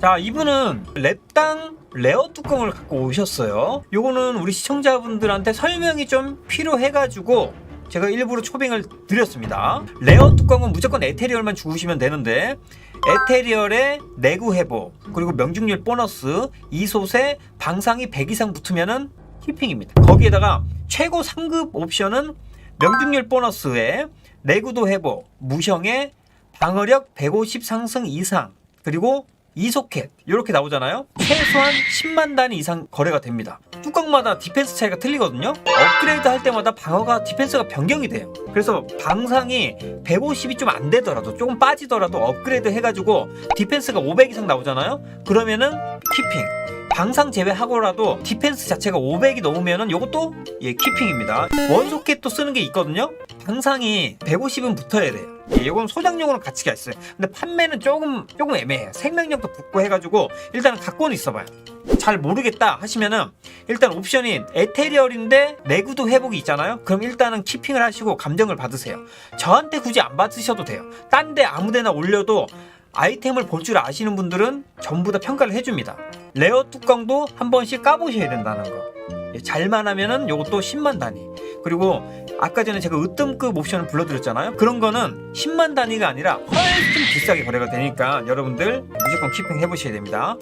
자 이분은 랩당 레어 뚜껑을 갖고 오셨어요. 요거는 우리 시청자분들한테 설명이 좀 필요해가지고 제가 일부러 초빙을 드렸습니다. 레어 뚜껑은 무조건 에테리얼만 주우시면 되는데 에테리얼의 내구 회복 그리고 명중률 보너스 이솥에 방상이 100 이상 붙으면은 키핑입니다. 거기에다가 최고 상급 옵션은 명중률 보너스에 내구도 회복 무형의 방어력 150 상승 이상 그리고 이소켓 이렇게 나오잖아요? 최소한 10만 단위 이상 거래가 됩니다. 뚜껑마다 디펜스 차이가 틀리거든요? 업그레이드 할 때마다 방어가 디펜스가 변경이 돼요. 그래서 방상이 150이 좀 안 되더라도 조금 빠지더라도 업그레이드 해가지고 디펜스가 500 이상 나오잖아요? 그러면은 키핑. 방상 제외하고라도 디펜스 자체가 500이 넘으면은 요것도 예 키핑입니다. 원소켓도 쓰는 게 있거든요 방상이 150은 붙어야 돼요. 예, 요건 소장용으로 가치가 있어요. 근데 판매는 조금 조금 애매해요. 생명력도 붙고 해가지고 일단은 갖고는 있어봐요. 잘 모르겠다 하시면은 일단 옵션이 에테리얼인데 내구도 회복이 있잖아요. 그럼 일단은 키핑을 하시고 감정을 받으세요. 저한테 굳이 안 받으셔도 돼요. 딴 데 아무데나 올려도 아이템을 볼 줄 아시는 분들은 전부 다 평가를 해줍니다. 레어 뚜껑도 한 번씩 까보셔야 된다는 거. 예, 잘만 하면은 요것도 10만 단위. 그리고 아까 전에 제가 으뜸급 옵션을 불러드렸잖아요. 그런 거는 10만 단위가 아니라 훨씬 비싸게 거래가 되니까 여러분들 무조건 키핑 해보셔야 됩니다